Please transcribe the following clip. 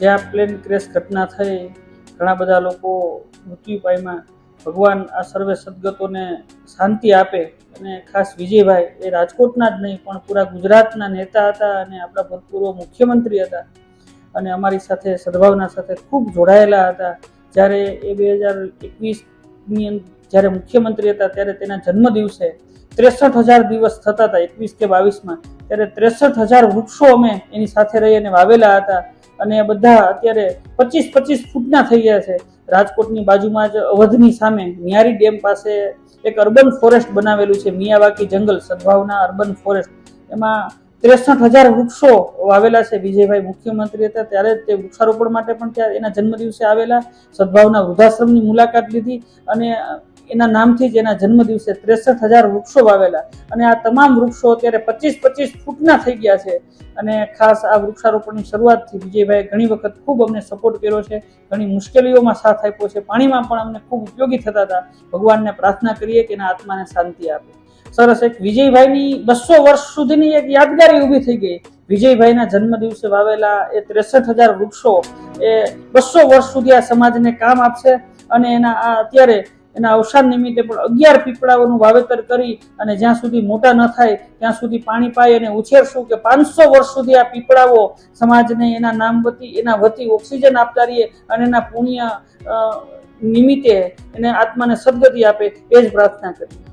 જ્યાં plane crash ઘટના થઈ, ઘણા બધા લોકો મૃત્યુ પામ્યા. ભગવાન આ સર્વે સદગતોને શાંતિ આપે અને ખાસ વિજયભાઈ એ રાજકોટના જ નહીં, પણ પૂરા ગુજરાતના નેતા હતા અને આપણા ભૂતપૂર્વ મુખ્યમંત્રી હતા. અને અમારી સાથે, સદભાવના સાથે ખૂબ જોડાયેલા હતા. જ્યારે એ બે હજાર એકવીસની જ્યારે મુખ્યમંત્રી હતા, ત્યારે તેના જન્મ દિવસે ત્રેસઠ હજાર દિવસ થતા હતા, એકવીસ કે બાવીસમાં. ત્યારે ત્રેસઠ હજાર વૃક્ષો અમે એની સાથે રહી અને વાવેલા હતા. અને બધા અત્યારે પચીસ પચીસ ફૂટના થઈ ગયા છે. રાજકોટની બાજુમાં જ અવધની સામે મિયારી ડેમ પાસે એક અર્બન ફોરેસ્ટ બનાવેલું છે, મિયાવાકી જંગલ, સદભાવના અર્બન ફોરેસ્ટ. એમાં ત્રેસઠ હજાર વૃક્ષો વાવેલા છે. વિજયભાઈ મુખ્યમંત્રી હતા, ત્યારે તે વૃક્ષારોપણ માટે પણ ત્યાં એના જન્મદિવસે આવેલા. સદભાવના વૃદ્ધાશ્રમની મુલાકાત લીધી અને એના નામથી જ એના જન્મદિવસે ત્રેસઠ હજાર વૃક્ષો વાવેલા. અને આ તમામ વૃક્ષો અત્યારે પચીસ પચીસ ફૂટના થઈ ગયા છે. અને ખાસ આ વૃક્ષારોપણની શરૂઆતથી વિજયભાઈ ઘણી વખત ખૂબ અમને સપોર્ટ કર્યો છે. ઘણી મુશ્કેલીઓમાં સાથ આપ્યો છે. પાણીમાં પણ અમને ખૂબ ઉપયોગી થતા હતા. ભગવાનને પ્રાર્થના કરીએ કે એના આત્માને શાંતિ આપે. સરસ, એક વિજયભાઈની બસો વર્ષ સુધીની એક યાદગારી ઊભી થઈ ગઈ. વિજયભાઈના જન્મ દિવસે વાવેલા એ ત્રેસઠ હજાર વૃક્ષો એ બસો વર્ષ સુધી આ સમાજને કામ આપશે. અને એના આ અત્યારે એના અવસાન નિમિત્તે પણ અગિયાર પીપળાઓનું વાવેતર કરી અને જ્યાં સુધી મોટા ન થાય, ત્યાં સુધી પાણી પાય અને ઉછેરશું કે પાંચસો વર્ષ સુધી આ પીપળાઓ સમાજને એના નામ વતી, એના વતી ઓક્સિજન આપતા રહીએ અને એના પુણ્ય નિમિત્તે એને આત્માને સદગતિ આપે એ જ પ્રાર્થના કરીએ.